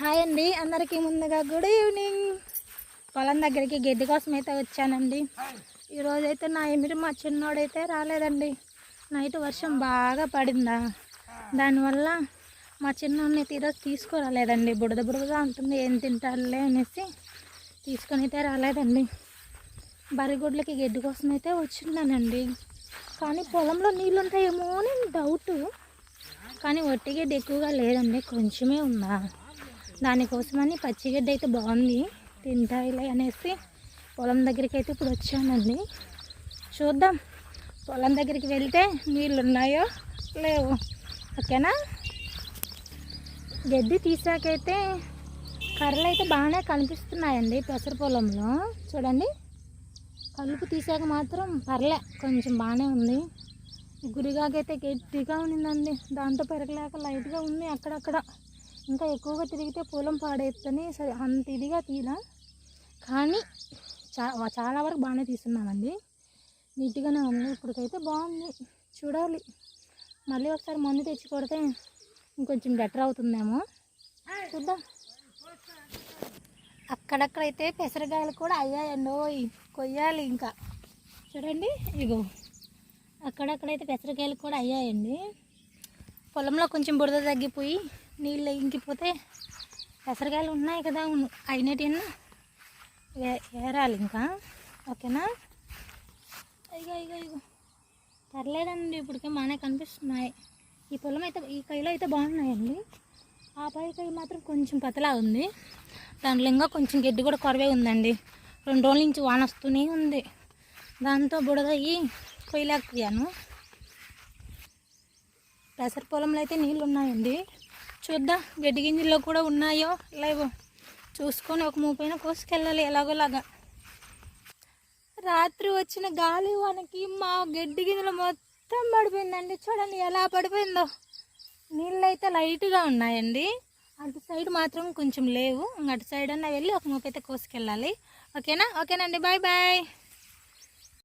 Hi అండి. అందరికీ ముందుగా గుడ్ ఈవినింగ్ పొలం దగ్గరికి గడ్డి కోసం అయితే వచ్చానండి. ఈరోజు అయితే నా ఎమిరి మా చిన్నోడైతే రాలేదండి. నైట్ వర్షం బాగా పడిందా? దానివల్ల మా చిన్నోడిని ఈరోజు తీసుకురాలేదండి. బుడద బుడదగా ఉంటుంది ఏం తింటారులే అనేసి తీసుకొని అయితే రాలేదండి. బరిగుడ్లకి గడ్డి కోసం అయితే వచ్చిందానండి కానీ పొలంలో నీళ్ళు ఉంటాయేమో అని డౌటు కానీ ఒట్టిగడ్డి ఎక్కువగా లేదండి కొంచెమే ఉందా? దానికోసమని పచ్చిగడ్డ అయితే బాగుంది. తింటాయిలే అనేసి పొలం దగ్గరికి అయితే ఇప్పుడు వచ్చానండి చూద్దాం. పొలం దగ్గరికి వెళ్తే నీళ్ళు ఉన్నాయో లేవు. ఓకేనా? గడ్డి తీసాకైతే కర్రలు అయితే బాగానే కనిపిస్తున్నాయండి పెసర పొలంలో. చూడండి. కలుపు తీసాక మాత్రం పర్లే కొంచెం బాగానే ఉంది. గురిగాకైతే గట్టిగా ఉండిందండి దాంతో పెరగలేక లైట్గా ఉంది అక్కడక్కడ. ఇంకా ఎక్కువగా తిరిగితే పొలం పాడేస్తని సరే అంత ఇదిగా తీలా. కానీ చా చాలా వరకు బాగానే తీస్తున్నామండి. నీట్గానే ఉంది. ఇప్పటికైతే బాగుంది. చూడాలి. మళ్ళీ ఒకసారి మందు తెచ్చి కొడితే ఇంకొంచెం బెటర్ అవుతుందేమో. చూద్దాం. అక్కడక్కడైతే పెసరకాయలు కూడా అయ్యాయండి ఓయ్ కొయ్యాలి ఇంకా. చూడండి ఇగో. అక్కడక్కడైతే పెసరకాయలు కూడా అయ్యాయండి. పొలంలో కొంచెం బురద తగ్గిపోయి నీళ్ళు ఇంకిపోతే పెసరకాయలు ఉన్నాయి కదా అయినటిన్నా ఏరాలి ఇంకా. ఓకేనా? ఇగో ఇగో ఇగో పర్లేదండి ఇప్పటికే మానే కనిపిస్తున్నాయి. ఈ పొలం అయితే ఈ కైలో అయితే బాగున్నాయండి. ఆ పై కై మాత్రం కొంచెం పతలా ఉంది. దాంట్లో ఇంకా కొంచెం గడ్డి కూడా కొరవే ఉందండి. రెండు రోజుల నుంచి వాన వస్తూనే ఉంది. దాంతో బుడదయ్యి కొయ్యలేకపోయాను. పెసర పొలంలో అయితే నీళ్ళు ఉన్నాయండి. చూద్దాం గడ్డి గింజల్లో కూడా ఉన్నాయో లేవో. చూసుకొని ఒక మూపైన కోసుకెళ్ళాలి ఎలాగోలాగా. రాత్రి వచ్చిన గాలి వానకి మా గడ్డి గింజలు మొత్తం పడిపోయిందండి. చూడండి ఎలా పడిపోయిందో. నీళ్ళు అయితే లైట్గా ఉన్నాయండి. అటు సైడ్ మాత్రం కొంచెం లేవు. అటు సైడ్ అన్న వెళ్ళి ఒక మూపైతే కోసుకెళ్ళాలి. ఓకేనా? ఓకేనండి. Bye bye.